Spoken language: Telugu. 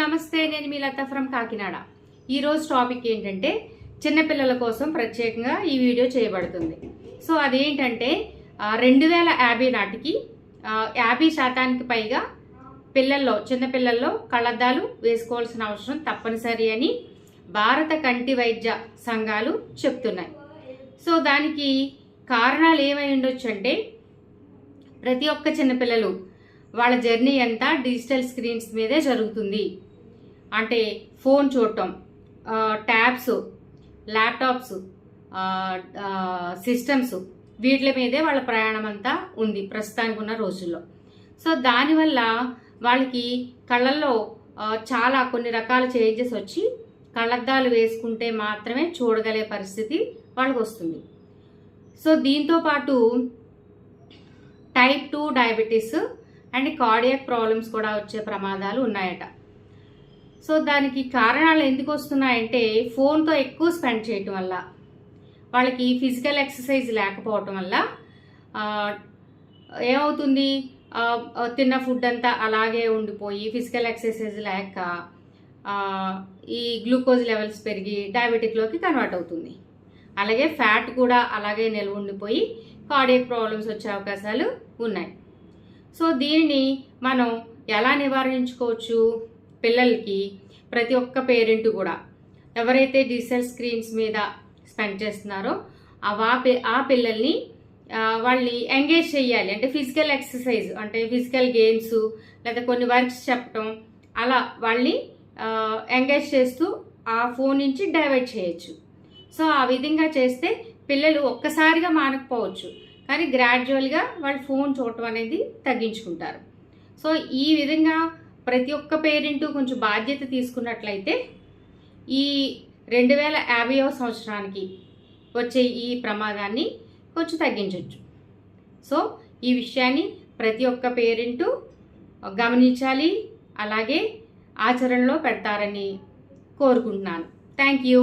నమస్తే నేను మీ లత ఫ్రమ్ కాకినాడ. ఈరోజు టాపిక్ ఏంటంటే చిన్నపిల్లల కోసం ప్రత్యేకంగా ఈ వీడియో చేయబడుతుంది. సో అదేంటంటే రెండు వేల యాభై నాటికి యాభై శాతానికి పైగా పిల్లల్లో చిన్నపిల్లల్లో కళ్ళద్దాలు వేసుకోవాల్సిన అవసరం తప్పనిసరి అని భారత కంటి వైద్య సంఘాలు చెప్తున్నాయి. సో దానికి కారణాలు ఏమై ఉండొచ్చు అంటే ప్రతి ఒక్క చిన్నపిల్లలు వాళ్ళ జర్నీ అంతా డిజిటల్ స్క్రీన్స్ మీదే జరుగుతుంది. అంటే ఫోన్ చూడటం ట్యాబ్స్ ల్యాప్టాప్స్ సిస్టమ్స్ వీటి మీదే వాళ్ళ ప్రయాణం అంతా ఉంది ప్రస్తుతానికి ఉన్న రోజుల్లో. సో దానివల్ల వాళ్ళకి కళ్ళల్లో చాలా కొన్ని రకాల చేంజెస్ వచ్చి కళ్ళద్దాలు వేసుకుంటే మాత్రమే చూడగలే పరిస్థితి వాళ్ళకి వస్తుంది సో దీంతో పాటు type two diabetes and cardiac problems కూడా వచ్చే ప్రమాదాలు ఉన్నాయట. సో దానికి కారణాలు ఎందుకు వస్తున్నాయంటే ఫోన్తో ఎక్కువ స్పెండ్ చేయటం వల్ల వాళ్ళకి ఫిజికల్ ఎక్సర్సైజ్ లేకపోవటం వల్ల ఏమవుతుంది? తిన్న ఫుడ్ అంతా అలాగే ఉండిపోయి ఫిజికల్ ఎక్సర్సైజ్ లేక ఈ గ్లూకోజ్ లెవెల్స్ పెరిగి డయాబెటిక్లోకి కన్వర్ట్ అవుతుంది. అలాగే ఫ్యాట్ కూడా అలాగే నిల్వ ఉండిపోయి కార్డియక్ ప్రాబ్లమ్స్ వచ్చే అవకాశాలు ఉన్నాయి. సో దీనిని మనం ఎలా నివారించుకోవచ్చు? పిల్లలకి ప్రతి ఒక్క పేరెంట్ కూడా. ఎవరైతే డిజిటల్ స్క్రీన్స్ మీద స్పెండ్ చేస్తున్నారో ఆ ఆ పిల్లల్ని వాళ్ళని ఎంగేజ్ చేయాలి అంటే ఫిజికల్ ఎక్సర్సైజ్ అంటే ఫిజికల్ గేమ్స్ లేదా కొన్ని వర్క్స్ చెప్పటం అలా వాళ్ళని ఎంగేజ్ చేస్తూ ఆ ఫోన్ నుంచి డైవర్ట్ చేయొచ్చు. సో ఆ విధంగా చేస్తే పిల్లలు ఒక్కసారిగా మానకపోవచ్చు. కానీ గ్రాడ్యువల్గా వాళ్ళు ఫోన్ చూడటం అనేది తగ్గించుకుంటారు. సో ఈ విధంగా ప్రతి ఒక్క పేరెంట్ కొంచెం బాధ్యత తీసుకున్నట్లయితే ఈ రెండు వేల యాభైవ సంవత్సరానికి వచ్చే ఈ ప్రమాదాన్ని కొంచెం తగ్గించవచ్చు సో ఈ విషయాన్ని ప్రతి ఒక్క పేరెంటు గమనించాలి అలాగే ఆచరణలో పెడతారని కోరుకుంటున్నాను. Thank you.